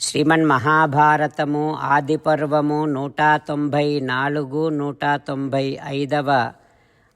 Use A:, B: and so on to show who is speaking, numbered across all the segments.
A: శ్రీమన్ మహాభారతము ఆదిపర్వము నూట తొంభై నాలుగు నూట తొంభై ఐదవ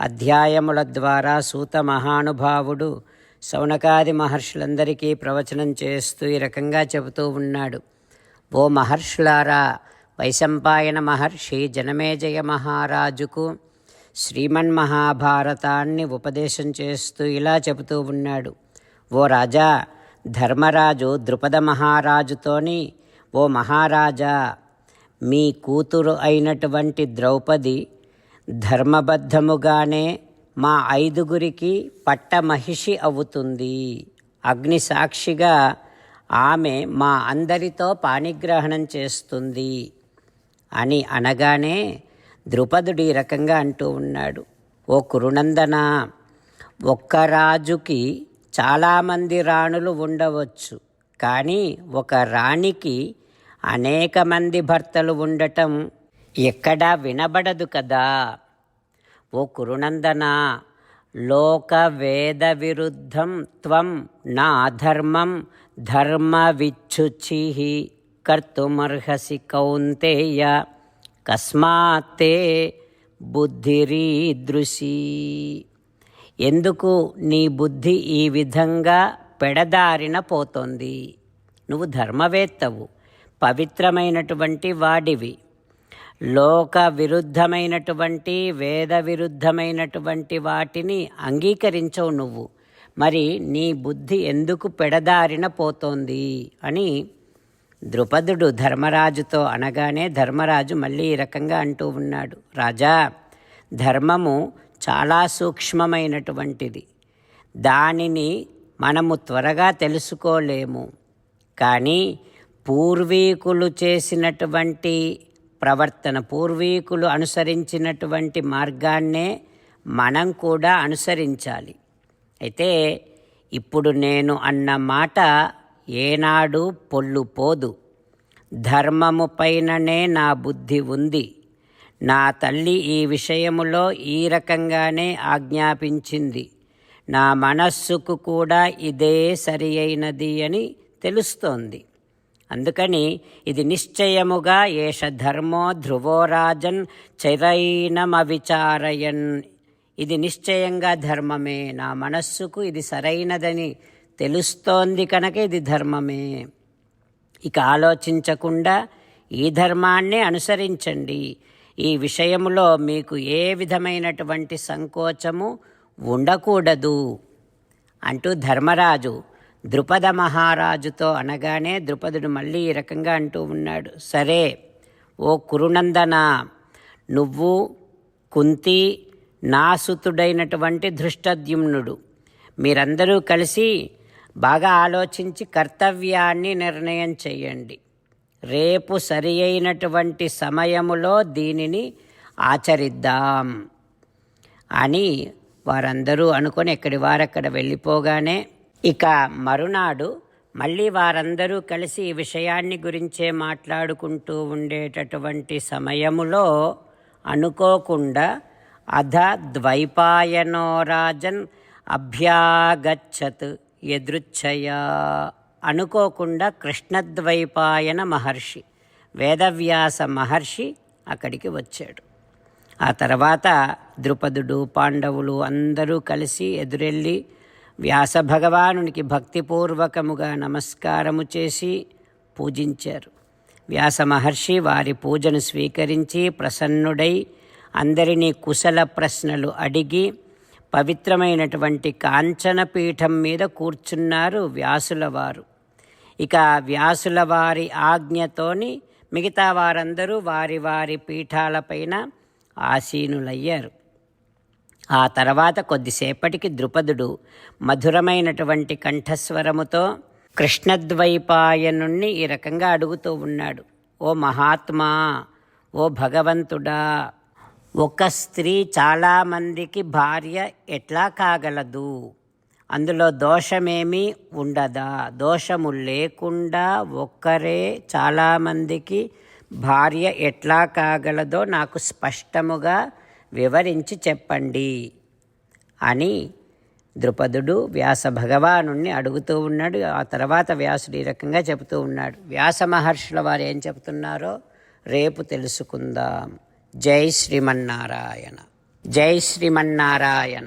A: అధ్యాయముల ద్వారా సూత మహానుభావుడు శౌనకాది మహర్షులందరికీ ప్రవచనం చేస్తూ ఈ రకంగా చెబుతూ ఉన్నాడు. ఓ మహర్షులారా వైశంపాయన మహర్షి జనమేజయ మహారాజుకు శ్రీమన్ మహాభారతాన్ని ఉపదేశం చేస్తూ ఇలా చెబుతూ ఉన్నాడు. ఓ రాజా ధర్మరాజు ద్రుపద మహారాజుతోని ఓ మహారాజా మీ కూతురు అయినటువంటి ద్రౌపది ధర్మబద్ధముగానే మా ఐదుగురికి పట్టమహిషి అవుతుంది. అగ్ని సాక్షిగా ఆమె మా అందరితో పాణిగ్రహణం చేస్తుంది అని అనగానే ద్రుపదుడు ఈ రకంగా అంటూ ఉన్నాడు. ఓ కురునందన ఒక్క రాజుకి చాలామంది రాణులు ఉండవచ్చు కానీ ఒక రాణికి అనేక మంది భర్తలు ఉండటం ఎక్కడా వినబడదు కదా. ఓ కురునందన లోక వేద విరుద్ధం త్వం నా ధర్మం ధర్మ విచ్చుచి కర్తుమర్హసి కౌంతేయ కస్మాత్తే బుద్ధిరీదృశీ. ఎందుకు నీ బుద్ధి ఈ విధంగా పెడదారిన పోతోంది? నువ్వు ధర్మవేత్తవు పవిత్రమైనటువంటి వాడివి. లోక విరుద్ధమైనటువంటి వేద విరుద్ధమైనటువంటి వాటిని అంగీకరించవు నువ్వు. మరి నీ బుద్ధి ఎందుకు పెడదారిన పోతోంది? అని ద్రుపదుడు ధర్మరాజుతో అనగానే ధర్మరాజు మళ్ళీ ఈ రకంగా అంటూ ఉన్నాడు. రాజా ధర్మము చాలా సూక్ష్మమైనటువంటిది. దానిని మనము త్వరగా తెలుసుకోలేము. కానీ పూర్వీకులు చేసినటువంటి ప్రవర్తన పూర్వీకులు అనుసరించినటువంటి మార్గాన్నే మనం కూడా అనుసరించాలి. అయితే ఇప్పుడు నేను అన్న మాట ఏనాడు పొల్లుపోదు. ధర్మము పైననే నా బుద్ధి ఉంది. నా తల్లి ఈ విషయములో ఈ రకంగానే ఆజ్ఞాపించింది. నా మనస్సుకు కూడా ఇదే సరి అయినది అని తెలుస్తోంది. అందుకని ఇది నిశ్చయముగా ఏష ధర్మో ధ్రువోరాజన్ చరైనమవిచారయన్. ఇది నిశ్చయంగా ధర్మమే. నా మనస్సుకు ఇది సరైనదని తెలుస్తోంది కనుక ఇది ధర్మమే. ఇక ఆలోచించకుండా ఈ ధర్మాన్నే అనుసరించండి. ఈ విషయంలో మీకు ఏ విధమైనటువంటి సంకోచము ఉండకూడదు. అంటూ ధర్మరాజు ద్రుపద మహారాజుతో అనగానే ద్రుపదుడు మళ్ళీ ఈ రకంగా అంటూ ఉన్నాడు. సరే ఓ కురునందన నువ్వు కుంతి నాసుతుడైనటువంటి ధృష్టద్యుమ్నుడు. మీరందరూ కలిసి బాగా ఆలోచించి కర్తవ్యాన్ని నిర్ణయం చేయండి. రేపు సరి అయినటువంటి సమయములో దీనిని ఆచరిద్దాం అని వారందరూ అనుకొని ఎక్కడి వారక్కడ వెళ్ళిపోగానే ఇక మరునాడు మళ్ళీ వారందరూ కలిసి ఈ విషయాన్ని గురించే మాట్లాడుకుంటూ ఉండేటటువంటి సమయములో అనుకోకుండా అధ ద్వైపాయనోరాజన్ అభ్యాగచ్చత్ ఎదృచ్ఛయా అనుకోకుండా కృష్ణద్వైపాయన మహర్షి. వేదవ్యాస మహర్షి అక్కడికి వచ్చాడు. ఆ తర్వాత ద్రుపదుడు పాండవులు అందరూ కలిసి ఎదురెళ్ళి వ్యాస భగవానునికి భక్తిపూర్వకముగా నమస్కారము చేసి పూజించారు. వ్యాస మహర్షి వారి పూజను స్వీకరించి ప్రసన్నుడై అందరినీ కుశల ప్రశ్నలు అడిగి పవిత్రమైనటువంటి కాంచన పీఠం మీద కూర్చున్నారు వ్యాసుల వారు ఇక వ్యాసుల వారి ఆజ్ఞతోని మిగతా వారందరూ వారి వారి పీఠాలపైన ఆసీనులయ్యారు. ఆ తర్వాత కొద్దిసేపటికి ద్రుపదుడు మధురమైనటువంటి కంఠస్వరముతో కృష్ణద్వైపాయనుణ్ణి ఈ రకంగా అడుగుతూ ఉన్నాడు. ఓ మహాత్మా ఓ భగవంతుడా ఒక స్త్రీ చాలామందికి భార్య ఎట్లా కాగలదు? అందులో దోషమేమీ ఉండదా? దోషము లేకుండా ఒక్కరే చాలామందికి భార్య ఎట్లా కాగలదో నాకు స్పష్టముగా వివరించి చెప్పండి అని ద్రుపదుడు వ్యాస భగవాను అడుగుతూ ఉన్నాడు. ఆ తర్వాత వ్యాసుడు ఈ రకంగా చెబుతూ ఉన్నాడు. వ్యాస మహర్షుల వారు ఏం చెబుతున్నారో రేపు తెలుసుకుందాం. జై శ్రీమన్నారాయణ. జై శ్రీమన్నారాయణ.